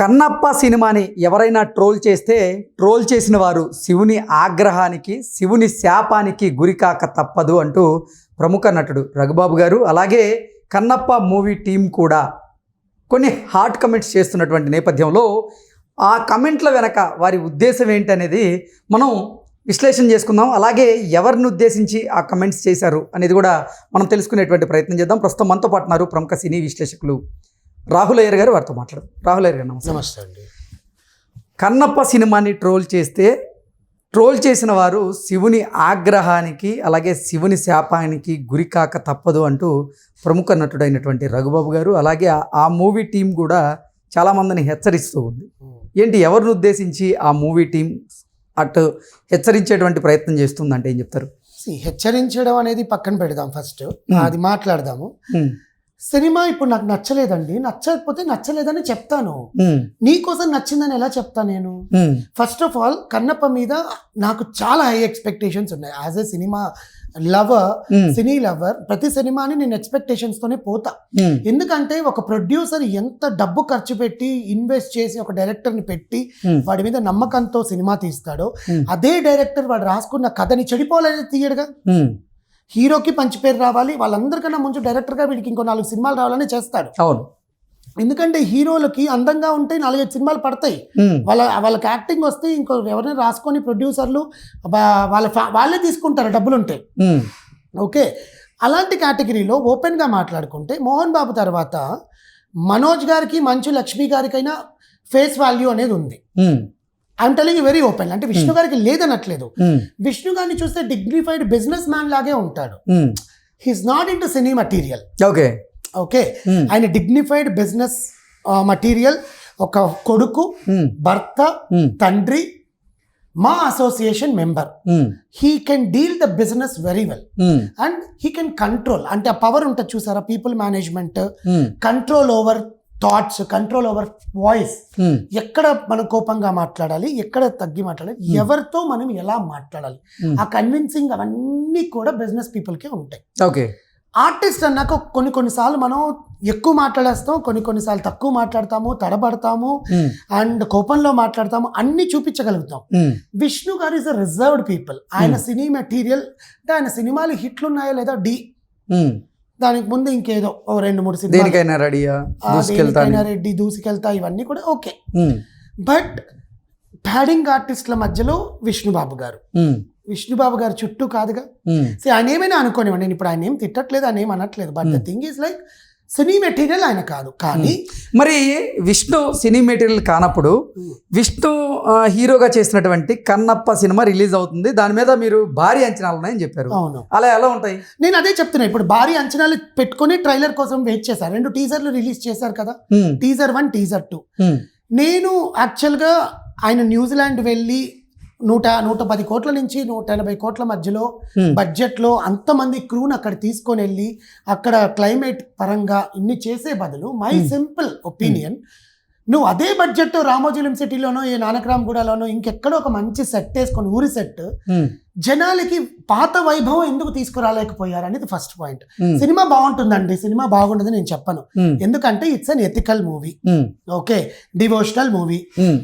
కన్నప్ప సినిమాని ఎవరైనా ట్రోల్ చేస్తే ట్రోల్ చేసిన వారు శివుని ఆగ్రహానికి శివుని శాపానికి గురికాక తప్పదు అంటూ ప్రముఖ నటుడు రఘుబాబు గారు. అలాగే కన్నప్ప మూవీ టీం కూడా కొన్ని హాట్ కమెంట్స్ చేస్తున్నటువంటి నేపథ్యంలో ఆ కమెంట్ల వెనక వారి ఉద్దేశం ఏంటనేది మనం విశ్లేషణ చేసుకుందాం. అలాగే ఎవరిని ఉద్దేశించి ఆ కమెంట్స్ చేశారు అనేది కూడా మనం తెలుసుకునేటువంటి ప్రయత్నం చేద్దాం. ప్రస్తుతం మనతో పాటున్నారు ప్రముఖ సినీ విశ్లేషకులు రాహుల్ అయ్యర్ గారు వారితో మాట్లాడు రాహుల్ అయ్యర్ గారు నమస్తే నమస్తే అండి. కన్నప్ప సినిమాని ట్రోల్ చేస్తే ట్రోల్ చేసిన వారు శివుని ఆగ్రహానికి అలాగే శివుని శాపానికి గురికాక తప్పదు అంటూ ప్రముఖ నటుడైనటువంటి రఘుబాబు గారు అలాగే ఆ- మూవీ టీం కూడా చాలామందిని హెచ్చరిస్తూ ఉంది. ఏంటి ఎవరిని ఉద్దేశించి ఆ మూవీ టీం అటు హెచ్చరించేటువంటి ప్రయత్నం చేస్తుందంటే ఏం చెప్తారు? హెచ్చరించడం అనేది పక్కన పెడదాం ఫస్ట్. అది మాట్లాడదాము. సినిమా ఇప్పుడు నాకు నచ్చలేదండి. నచ్చకపోతే నచ్చలేదని చెప్తాను. నీకోసం నచ్చిందని ఎలా చెప్తా నేను? ఫస్ట్ ఆఫ్ ఆల్ కన్నప్ప మీద నాకు చాలా హై ఎక్స్పెక్టేషన్స్ ఉన్నాయి. As a cinema lover cine lover ప్రతి సినిమాని నేను expectations తోనే పోతా. ఎందుకంటే ఒక ప్రొడ్యూసర్ ఎంత డబ్బు ఖర్చు పెట్టి ఇన్వెస్ట్ చేసి ఒక డైరెక్టర్ని పెట్టి ఉమ్, వాడి మీద నమ్మకంతో సినిమా తీస్తాడో అదే డైరెక్టర్ వాడు రాసుకున్న కథని చెడిపోవాలని తీయడుగా? హీరోకి పంచి పేరు రావాలి వాళ్ళందరికన్నా ముందు డైరెక్టర్గా వీడికి ఇంకో నాలుగు సినిమాలు రావాలని చేస్తాడు. అవును. ఎందుకంటే హీరోలకి అందంగా ఉంటే నాలుగైదు సినిమాలు పడతాయి. వాళ్ళ వాళ్ళకి యాక్టింగ్ వస్తే ఇంకో ఎవరైనా రాసుకొని ప్రొడ్యూసర్లు వాళ్ళ వాళ్ళే తీసుకుంటారు డబ్బులు ఉంటాయి ఓకే. అలాంటి కేటగిరీలో ఓపెన్గా మాట్లాడుకుంటే మోహన్ బాబు తర్వాత మనోజ్ గారికి మంచు లక్ష్మి గారికైనా ఫేస్ వాల్యూ అనేది ఉంది. ఐఎమ్ టెలింగ్ వెరీ ఓపెన్ అంటే విష్ణు గారికి లేదనట్లేదు. ఉమ్, విష్ణు గారిని చూస్తే డిగ్నిఫైడ్ బిజినెస్ మ్యాన్ లాగే ఉంటాడు. He's not into cine material okay okay ఆయన డిగ్నిఫైడ్ బిజినెస్ మటీరియల్ ఒక కొడుకు ఉమ్, భర్త తండ్రి మా association member he can deal the business very well and he can control అంటే ఆ పవర్ ఉంటుంది చూసారా? People management control over thoughts control over voice ఎక్కడ మనం కోపంగా మాట్లాడాలి ఎక్కడ తగ్గి మాట్లాడాలి ఎవరితో మనం ఎలా మాట్లాడాలి? Hmm. ఆ కన్విన్సింగ్ అవన్నీ కూడా బిజినెస్ పీపుల్కే ఉంటాయి. ఓకే ఆర్టిస్ట్ అన్నాక కొన్ని కొన్నిసార్లు మనం ఎక్కువ మాట్లాడేస్తాం కొన్ని కొన్నిసార్లు తక్కువ మాట్లాడతాము తడబడతాము ఉమ్, అండ్ కోపంలో మాట్లాడతాము అన్ని చూపించగలుగుతాం. విష్ణు గారు ఇస్ అ రిజర్వ్డ్ పీపుల్ ఆయన సినీ మెటీరియల్ అంటే ఆయన సినిమాలు హిట్లు ఉన్నాయో లేదా? డి. దానికి ముందు ఇంకేదో ఓ రెండు మూడు సినిమాలు. దేనికైనా రెడీయా? దేనికైనా రెడ్డి దూసుకెళ్తా ఇవన్నీ కూడా ఓకే. బట్ ప్యాడింగ్ ఆర్టిస్టుల మధ్యలో విష్ణుబాబు గారు. విష్ణుబాబు గారు చుట్టూ కాదుగా. సో ఆయన ఏమైనా అనుకోనివ్వండి నేను ఇప్పుడు ఆయన ఏం తిట్టట్లేదు ఆయన ఏం అనట్లేదు but the thing is like cine material ఆయన కాదు. కానీ మరి విష్ణు సినీ మెటీరియల్ కానప్పుడు విష్ణు హీరోగా చేసినటువంటి కన్నప్ప సినిమా రిలీజ్ అవుతుంది. దాని మీద మీరు భారీ అంచనాలు ఉన్నాయని చెప్పారు. అవును. అలా ఎలా ఉంటాయి? నేను అదే చెప్తున్నా ఇప్పుడు భారీ అంచనాలు పెట్టుకొని ట్రైలర్ కోసం వెయిట్ చేశారు. రెండు టీజర్లు రిలీజ్ చేశారు కదా. Teaser one teaser two. నేను యాక్చువల్గా ఆయన న్యూజిలాండ్ వెళ్ళి నూట నూట పది కోట్ల నుంచి నూట ఎనభై కోట్ల మధ్యలో బడ్జెట్లో అంతమంది క్రూని అక్కడ తీసుకొని వెళ్ళి అక్కడ క్లైమేట్ పరంగా ఇన్ని చేసే బదులు మై సింపుల్ ఒపీనియన్. నువ్వు అదే బడ్జెట్తో రామోజీలం సిటీలోనో ఈ నానక్రామ్గూడలోనో ఇంకెక్కడో ఒక మంచి సెట్ వేసుకొని ఊరి సెట్ జనాలకి పాత వైభవం ఎందుకు తీసుకురాలేకపోయారు అనేది ఫస్ట్ పాయింట్. సినిమా బాగుంటుందండి సినిమా బాగుంటుంది నేను చెప్పను. ఎందుకంటే it's unethical movie. Okay devotional movie.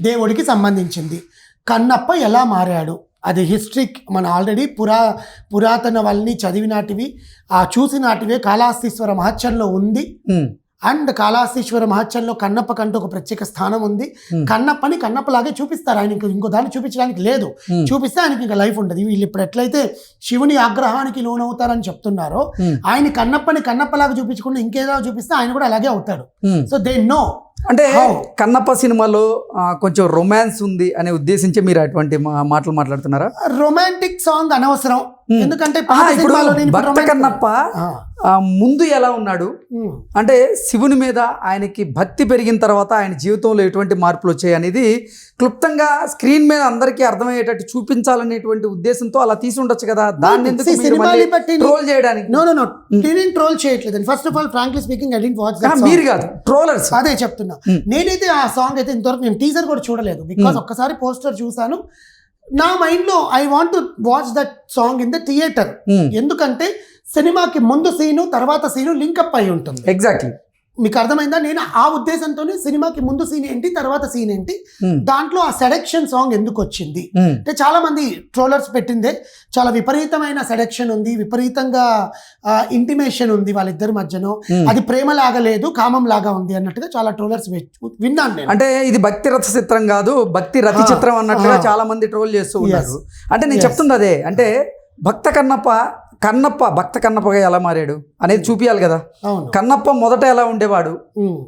దేవుడికి సంబంధించింది. కన్నప్ప ఎలా మారాడు? అది హిస్టరీ మన ఆల్రెడీ పురా పురాతన వాళ్ళని చదివినాటివి ఆ చూసినాటివే కాళాస్తీశ్వర మహత్యంలో ఉంది. అండ్ కాళాస్తీశ్వర మహత్యంలో కన్నప్ప కంటూ ఒక ప్రత్యేక స్థానం ఉంది. కన్నప్పని కన్నప్పలాగే చూపిస్తారు. ఆయన ఇంకో దాన్ని చూపించడానికి లేదు. చూపిస్తే ఆయనకి ఇంకా లైఫ్ ఉంటుంది వీళ్ళు ఇప్పుడు ఎట్లయితే శివుని ఆగ్రహానికి లోనవుతారని చెప్తున్నారో ఆయన కన్నప్పని కన్నప్పలాగా చూపించకుండా ఇంకేదో చూపిస్తే ఆయన కూడా అలాగే అవుతాడు. సో దే నో అంటే? కన్నప్ప సినిమాలో కొంచెం రొమాన్స్ ఉంది అనే ఉద్దేశించి మీరు అటువంటి మాటలు మాట్లాడుతున్నారా రొమాంటిక్ సాంగ్ అనవసరం. ఎందుకంటే భక్త కన్నప్ప ముందు ఎలా ఉన్నాడు? అంటే శివుని మీద ఆయనకి భక్తి పెరిగిన తర్వాత ఆయన జీవితంలో ఎటువంటి మార్పులు వచ్చాయి అనేది క్లుప్తంగా స్క్రీన్ మీద అందరికీ అర్థమయ్యేటట్టు చూపించాలనేటువంటి ఉద్దేశంతో అలా తీసి ఉండొచ్చు కదా. దాన్ని ఎందుకు ట్రోల్ చేయడానికి? నో నో నో నేనేం ట్రోల్ చేయట్లేదు first of all frankly speaking I didn't watch ఆ, మీరు కాదు. ట్రోలర్స్ అదే చెప్తున్నా. నేనైతే ఆ సాంగ్ అయితే ఇంతవరకు నేను టీజర్ కూడా చూడలేదు. బికాస్ ఒక్కసారి పోస్టర్ చూసాను నా మైండ్లో I want to watch that song in the theatre ఎందుకంటే సినిమాకి ముందు సీను తర్వాత సీను లింకప్ అయి ఉంటుంది. ఎగ్జాక్ట్లీ మీకు అర్థమైందా? నేను ఆ ఉద్దేశంతోనే సినిమాకి ముందు సీన్ ఏంటి తర్వాత సీన్ ఏంటి దాంట్లో ఆ సెడక్షన్ సాంగ్ ఎందుకు వచ్చింది? అంటే చాలా మంది ట్రోలర్స్ పెట్టిందే చాలా విపరీతమైన సెడక్షన్ ఉంది విపరీతంగా ఇంటిమేషన్ ఉంది వాళ్ళిద్దరి మధ్యన. అది ప్రేమ లాగా లేదు కామం లాగా ఉంది అన్నట్టుగా చాలా ట్రోలర్స్ విన్నాను నేను. అంటే ఇది భక్తి రథ చిత్రం కాదు భక్తి రథి చిత్రం అన్నట్టుగా. చాలా మంది ట్రోల్ చేస్తూ ఉన్నారు అంటే నేను. చెప్తుంది అదే అంటే భక్త కన్నప్ప కన్నప్ప భక్త కన్నప్పగా ఎలా మారాడు అనేది చూపియాలి కదా. కన్నప్ప మొదట ఎలా ఉండేవాడు?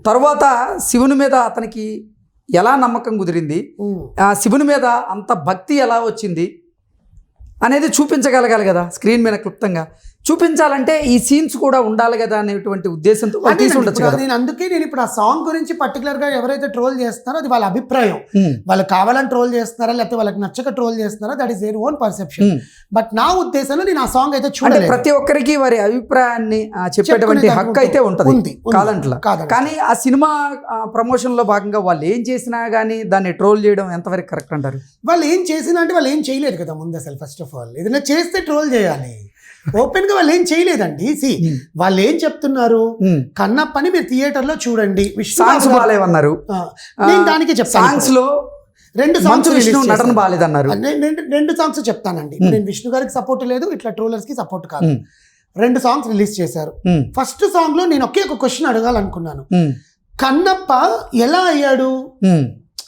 తరువాత శివుని మీద అతనికి ఎలా నమ్మకం కుదిరింది. ఆ శివుని మీద అంత భక్తి ఎలా వచ్చింది? అనేది చూపించగలగాలి కదా స్క్రీన్ మీద క్లుప్తంగా. చూపించాలంటే ఈ సీన్స్ కూడా ఉండాలి కదా అనేటువంటి ఉద్దేశంతో నేను అందుకే నేను ఇప్పుడు ఆ సాంగ్ గురించి పర్టికులర్గా ఎవరైతే ట్రోల్ చేస్తున్నారో అది వాళ్ళ అభిప్రాయం. వాళ్ళు కావాలని ట్రోల్ చేస్తున్నారా లేకపోతే వాళ్ళకి నచ్చక ట్రోల్ చేస్తున్నారా that is their own perception. But నా ఉద్దేశంలో నేను ఆ సాంగ్ అయితే అంటే చూడలేదు. ప్రతి ఒక్కరికి వారి అభిప్రాయాన్ని చెప్పేటువంటి హక్కు అయితే ఉంటది. కాదంట్లా కాదంట. కానీ ఆ సినిమా ప్రమోషన్లో భాగంగా వాళ్ళు ఏం చేసినా గానీ దాన్ని ట్రోల్ చేయడం ఎంతవరకు కరెక్ట్ అంటారు? వాళ్ళు ఏం చేసినా అంటే వాళ్ళు ఏం చేయలేరు కదా ముందు అసలు ఫస్ట్ ఆఫ్ ఆల్ ఏదైనా చేస్తే ట్రోల్ చేయాలి. ఓపెన్గా వాళ్ళు ఏం చేయలేదండి. See Hmm. వాళ్ళు ఏం చెప్తున్నారు? ఉమ్. కన్నప్పని మీరు థియేటర్లో చూడండి. సాంగ్స్ బాగాలేవన్నారు. ఆ, నేను దానికి చెప్తాను సాంగ్స్లో రెండు సాంగ్స్ విష్ణు నటన బాగాలేదన్నారు. నేను రెండు- రెండు సాంగ్స్ చెప్తానండి. Hmm. నేను విష్ణు గారికి సపోర్ట్ లేదు ఇట్లా ట్రోలర్స్కి సపోర్ట్ కాదు. రెండు సాంగ్స్ రిలీజ్ చేశారు. ఫస్ట్ సాంగ్లో నేను ఒకే ఒక క్వశ్చన్ అడగాలనుకున్నాను. కన్నప్ప ఎలా అయ్యాడు?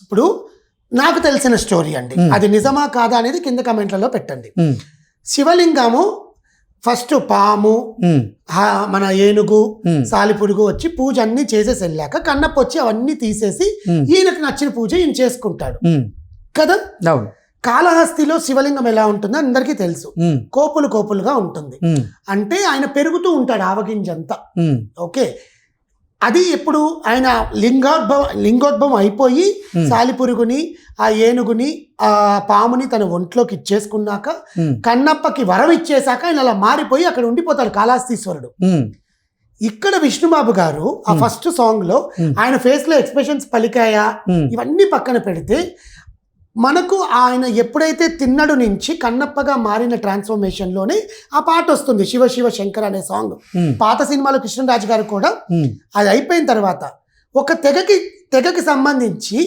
ఇప్పుడు నాకు తెలిసిన స్టోరీ అండి. Hmm. అది నిజమా కాదా అనేది కింద కమెంట్లలో పెట్టండి. శివలింగము ఫస్ట్ పాము మన ఏనుగు సాలిపురుగు వచ్చి పూజ అన్ని చేసేసి వెళ్ళాక కన్నప్ప వచ్చి అవన్నీ తీసేసి ఈయనకు నచ్చిన పూజ ఈయన చేసుకుంటాడు. కదా? కాళహస్తిలో శివలింగం ఎలా ఉంటుందో అందరికీ తెలుసు. కోపులు కోపులుగా ఉంటుంది. అంటే ఆయన పెరుగుతూ ఉంటాడు ఆవగింజంతా. ఓకే? అది ఎప్పుడు ఆయన లింగోద్భవం లింగోద్భవం అయిపోయి. సాలిపురుగుని ఆ ఏనుగుని ఆ పాముని తన ఒంట్లోకి ఇచ్చేసుకున్నాక కన్నప్పకి వరం ఇచ్చేశాక ఆయన అలా మారిపోయి అక్కడ ఉండిపోతాడు కాళాస్తీశ్వరుడు ఇక్కడ విష్ణుబాబు గారు ఆ. ఫస్ట్ సాంగ్లో. ఆయన ఫేస్లో ఎక్స్ప్రెషన్స్ పలికాయా ఇవన్నీ పక్కన పెడితే మనకు ఆయన ఎప్పుడైతే తిన్నడు నుంచి కన్నప్పగా మారిన ట్రాన్స్ఫర్మేషన్లోనే ఆ పాట వస్తుంది శివ శివ శంకర్ అనే సాంగ్. పాత సినిమాలో కృష్ణరాజు గారు కూడా అది అయిపోయిన తర్వాత ఒక తెగకి తెగకి సంబంధించి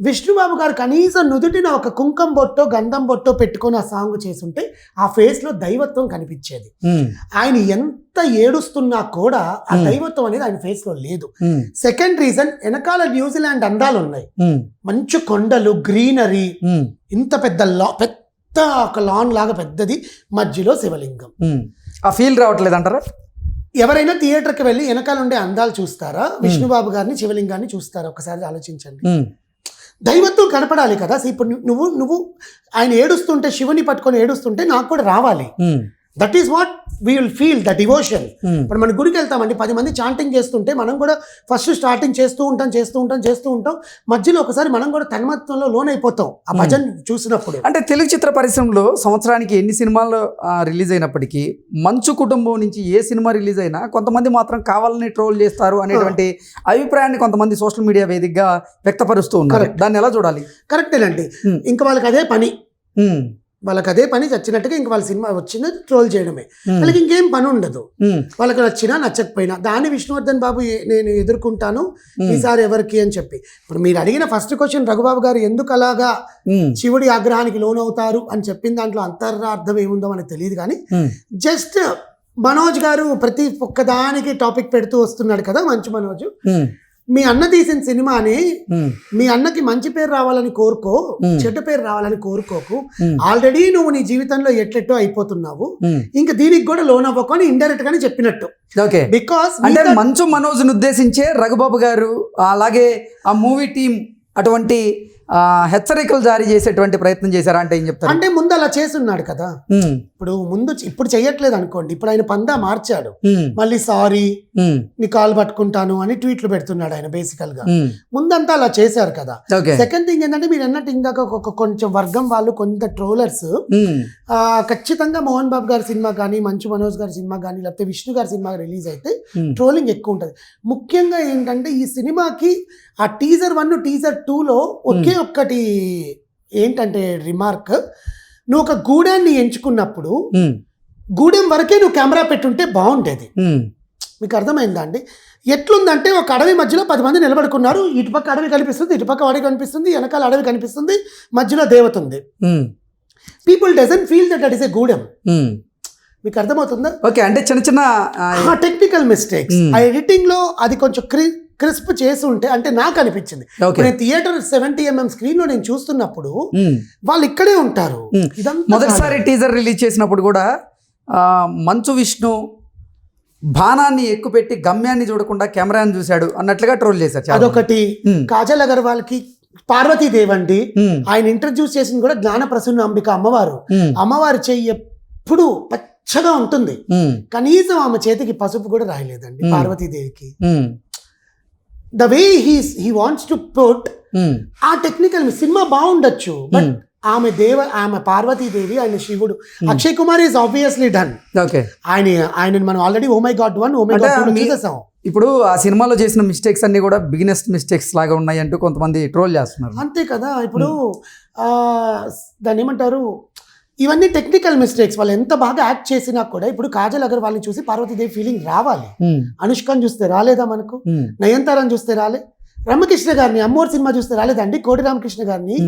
విష్ణుబాబు గారు కనీసం నుదుటిన ఒక కుంకం బొట్టో గంధం బొట్టో పెట్టుకొని ఆ సాంగ్ చేసుంటే ఆ ఫేస్లో దైవత్వం కనిపించేది. ఆయన ఎంత ఏడుస్తున్నా కూడా ఆ. దైవత్వం అనేది ఆయన ఫేస్లో లేదు సెకండ్ రీజన్ వెనకాల న్యూజిలాండ్ అందాలు ఉన్నాయి. మంచు కొండలు గ్రీనరీ ఇంత పెద్ద లా పెద్ద ఒక లాన్ లాగా పెద్దది మధ్యలో శివలింగం. ఆ ఫీల్ రావట్లేదు అంటారా? ఎవరైనా థియేటర్కి వెళ్ళి వెనకాల ఉండే అందాలు చూస్తారా? విష్ణుబాబు గారిని శివలింగాన్ని చూస్తారా? ఒకసారి ఆలోచించండి. దైవత్వం కనపడాలి కదా. ఇప్పుడు నువ్వు నువ్వు ఆయన ఏడుస్తుంటే శివుని పట్టుకొని ఏడుస్తుంటే నాకు కూడా రావాలి. That is what we will feel the devotion ఇప్పుడు మన గుడికి వెళ్తామండి పది మంది చాంటింగ్ చేస్తుంటే మనం కూడా ఫస్ట్ స్టార్టింగ్ చేస్తూ ఉంటాం చేస్తూ ఉంటాం చేస్తూ ఉంటాం. మధ్యలో ఒకసారి మనం కూడా తన్మత్వంలో లోన్ అయిపోతాం ఆ భజన్ చూసినప్పుడు. అంటే తెలుగు చిత్ర పరిశ్రమలో సంవత్సరానికి ఎన్ని సినిమాలు రిలీజ్ అయినప్పటికీ మంచు కుటుంబం నుంచి ఏ సినిమా రిలీజ్ అయినా కొంతమంది మాత్రం కావాలని ట్రోల్ చేస్తారు అనేటువంటి అభిప్రాయాన్ని కొంతమంది సోషల్ మీడియా వేదికగా వ్యక్తపరుస్తూ ఉన్నారు. దాన్ని ఎలా చూడాలి? కరెక్టేనండి Hmm. ఇంకా వాళ్ళకి అదే పని. వాళ్ళకి అదే పని చచ్చినట్టుగా ఇంకా వాళ్ళ సినిమా వచ్చింది ట్రోల్ చేయడమే. వాళ్ళకి ఇంకేం పని ఉండదు వాళ్ళకి నచ్చినా నచ్చకపోయినా దాన్ని విష్ణువర్ధన్ బాబు నేను ఎదుర్కొంటాను ఈసారి ఎవరికి అని చెప్పి. ఇప్పుడు మీరు అడిగిన ఫస్ట్ క్వశ్చన్ రఘుబాబు గారు ఎందుకు అలాగా శివుడి ఆగ్రహానికి లోనవుతారు అని చెప్పిన దాంట్లో అంతరార్థం ఏముందో మనకు తెలియదు కానీ జస్ట్ మనోజ్ గారు ప్రతి ఒక్కదానికి టాపిక్ పెడుతూ వస్తున్నాడు కదా మంచి మనోజ్. మీ అన్న తీసిన సినిమాని మీ అన్నకి మంచి పేరు రావాలని కోరుకో. చెడ్డ పేరు రావాలని కోరుకోకు. ఆల్రెడీ నువ్వు నీ జీవితంలో ఎట్లెట్టో అయిపోతున్నావు. ఇంకా దీనికి కూడా లోన్ అవ్వకు అని ఇండైరెక్ట్ గానే చెప్పినట్టు. ఓకే. బికాస్ అంటే మంచు మనోజ్ను ఉద్దేశించే రఘుబాబు గారు అలాగే ఆ మూవీ టీం అటువంటి హెచ్చరికలు జారీ చేసేటువంటి ప్రయత్నం చేశారా అంటే ఏం చెప్తారు? అంటే ముందు అలా చేస్తున్నాడు కదా. ఉమ్, ఇప్పుడు ముందు ఇప్పుడు చెయ్యట్లేదు అనుకోండి. ఇప్పుడు ఆయన పందా మార్చాడు. మళ్ళీ సారీ నీ కాల్ పట్టుకుంటాను అని ట్వీట్లు పెడుతున్నాడు ఆయన బేసికల్గా. ముందంతా అలా చేశారు కదా. సెకండ్ థింగ్ ఏంటంటే మీరు అన్నట్టు ఇందాక ఒక కొంచెం వర్గం వాళ్ళు కొంత ట్రోలర్స్. ఖచ్చితంగా మోహన్ బాబు గారి సినిమా కానీ మంచు మనోజ్ గారి సినిమా కానీ లేకపోతే విష్ణు గారి సినిమా రిలీజ్ అయితే ట్రోలింగ్ ఎక్కువ ఉంటుంది. ముఖ్యంగా ఏంటంటే ఈ సినిమాకి ఆ టీజర్ వన్ టీజర్ టూలో ఒకే ఒక్కటి ఏంటంటే రిమార్క్ నువ్వు ఒక గూడాన్ని ఎంచుకున్నప్పుడు గూడెం వరకే నువ్వు కెమెరా పెట్టుంటే బాగుండేది. మీకు అర్థమైందా అండి? ఎట్లుందంటే ఒక అడవి మధ్యలో పది మంది నిలబడుకున్నారు. ఇటుపక్క అడవి కనిపిస్తుంది ఇటుపక్క అడవి కనిపిస్తుంది వెనకాల అడవి కనిపిస్తుంది మధ్యలో దేవత ఉంది. People doesn't feel that that is a Gudem. మీకు అర్థమవుతుందా? ఓకే అంటే చిన్న చిన్న టెక్నికల్ మిస్టేక్స్. ఆ ఎడిటింగ్లో అది కొంచెం క్రి క్రిస్ప్ చేసి ఉంటే అంటే నాకు అనిపించింది నేను థియేటర్ సెవెంటీ ఎంఎం స్క్రీన్లో నేను చూస్తున్నప్పుడు. వాళ్ళు ఇక్కడే ఉంటారు. మొదటిసారి. టీజర్ రిలీజ్ చేసినప్పుడు కూడా మంచు విష్ణు బాణాన్ని ఎక్కుపెట్టి గమ్యాన్ని చూడకుండా కెమెరాని చూశాడు అన్నట్లుగా ట్రోల్ చేశారు. అదొకటి. కాజల్ అగర్వాల్కి పార్వతీదేవి అండి ఆయన ఇంట్రడ్యూస్ చేసింది కూడా జ్ఞాన ప్రసన్న అంబిక అమ్మవారు. అమ్మవారి చెయ్యి ఎప్పుడు పచ్చగా ఉంటుంది. కనీసం ఆమె చేతికి పసుపు కూడా రాయలేదండి. పార్వతీదేవికి. The way he's he wants to put a technical cinema బాగుండొచ్చు but um. ఆమె దేవ ఆమె పార్వతీదేవి ఆయన శివుడు Akshay Kumar is obviously done okay ఆయన ఆయన మనం already oh my God one oh my God చూసేసాం. ఇప్పుడు ఆ సినిమాలో చేసిన మిస్టేక్స్ అన్ని కూడా బిగినెస్ట్ మిస్టేక్స్ లాగా ఉన్నాయి అంటూ కొంతమంది ట్రోల్ చేస్తున్నారు. అంతే కదా ఇప్పుడు ఆ, దాన్ని ఏమంటారు ఇవన్నీ టెక్నికల్ మిస్టేక్స్ వాళ్ళు ఎంత బాగా యాక్ట్ చేసినా కూడా ఇప్పుడు కాజల్ అగర్వాల్ని చూసి పార్వతీదేవి ఫీలింగ్ రావాలి. అనుష్కని చూస్తే రాలేదా మనకు? నయనతారని చూస్తే రాలే. రమకృష్ణ గారిని అమ్మోర్ సినిమా చూస్తే రాలేదండి కోటి రామకృష్ణ గారిని?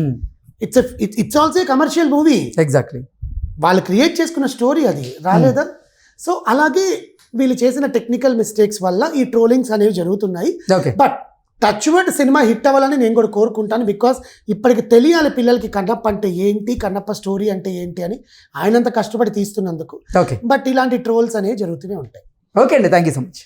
It's it's also commercial movie exactly వాళ్ళు క్రియేట్ చేసుకున్న స్టోరీ అది. రాలేదా? సో అలాగే వీళ్ళు చేసిన టెక్నికల్ మిస్టేక్స్ వల్ల ఈ ట్రోలింగ్స్ అనేవి జరుగుతున్నాయి. But touch word cinema hit అవ్వాలని నేను కూడా కోరుకుంటాను బికాస్ ఇప్పటికి తెలియాలి పిల్లలకి కన్నప్ప అంటే ఏంటి కన్నప్ప స్టోరీ అంటే ఏంటి అని ఆయనంత కష్టపడి తీస్తున్నందుకు. ఓకే బట్ ఇలాంటి ట్రోల్స్ అనేవి జరుగుతూనే ఉంటాయి. ఓకే అండి థ్యాంక్ యూ సో మచ్